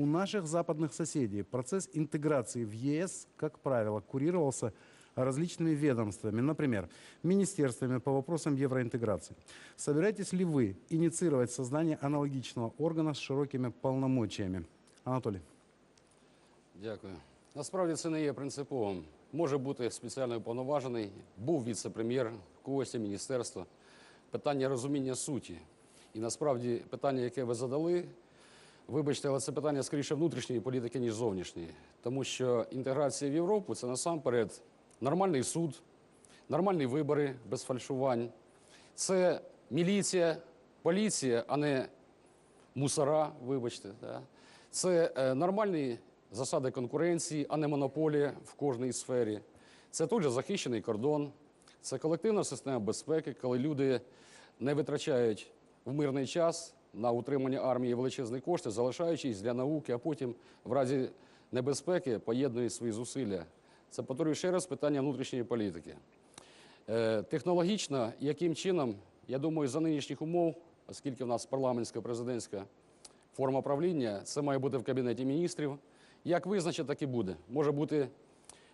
У наших западных соседей процесс интеграции в ЕС, как правило, курировался различными ведомствами, например, министерствами по вопросам евроинтеграции. Собираетесь ли вы инициировать создание аналогичного органа с широкими полномочиями? Анатолий. Дякую. Насправді це не є принциповим. Може бути спеціально уповноважений, був віце-прем'єр, в когось є міністерство. Питання розуміння суті. І насправді питання, яке ви задали, Вибачте, але це питання скоріше внутрішньої політики, ніж зовнішньої. Тому що інтеграція в Європу це насамперед нормальний суд, нормальні вибори без фальшувань. Це міліція, поліція, а не мусора, вибачте. Да? Це е, нормальні засади конкуренції, а не монополія в кожній сфері. Це тут же захищений кордон, це колективна система безпеки, коли люди не витрачають в мирний час на утримання армії величезні кошти, залишаючись для науки, а потім в разі небезпеки поєднують свої зусилля. Це повторюю ще раз питання внутрішньої політики. Е, Технологічно, яким чином, я думаю, за нинішніх умов, оскільки в нас парламентська президентська форма правління, це має бути в кабінеті міністрів. Як визначить, так і буде. Може бути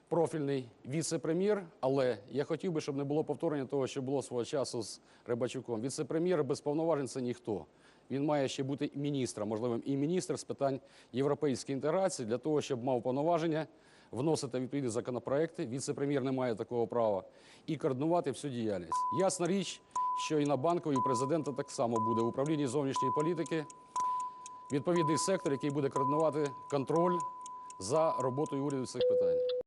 профільний віце-прем'єр, але я хотів би, щоб не було повторення того, що було свого часу з Рибачуком. Віце-прем'єр без повноважень це ніхто. Він має ще бути міністром, можливим і міністр з питань європейської інтеграції для того, щоб мав повноваження вносити відповідні законопроекти. Віце-прем'єр не має такого права і координувати всю діяльність. Ясна річ, що і на банку, і у президента так само буде в управлінні зовнішньої політики відповідний сектор, який буде координувати контроль за роботою уряду цих питань.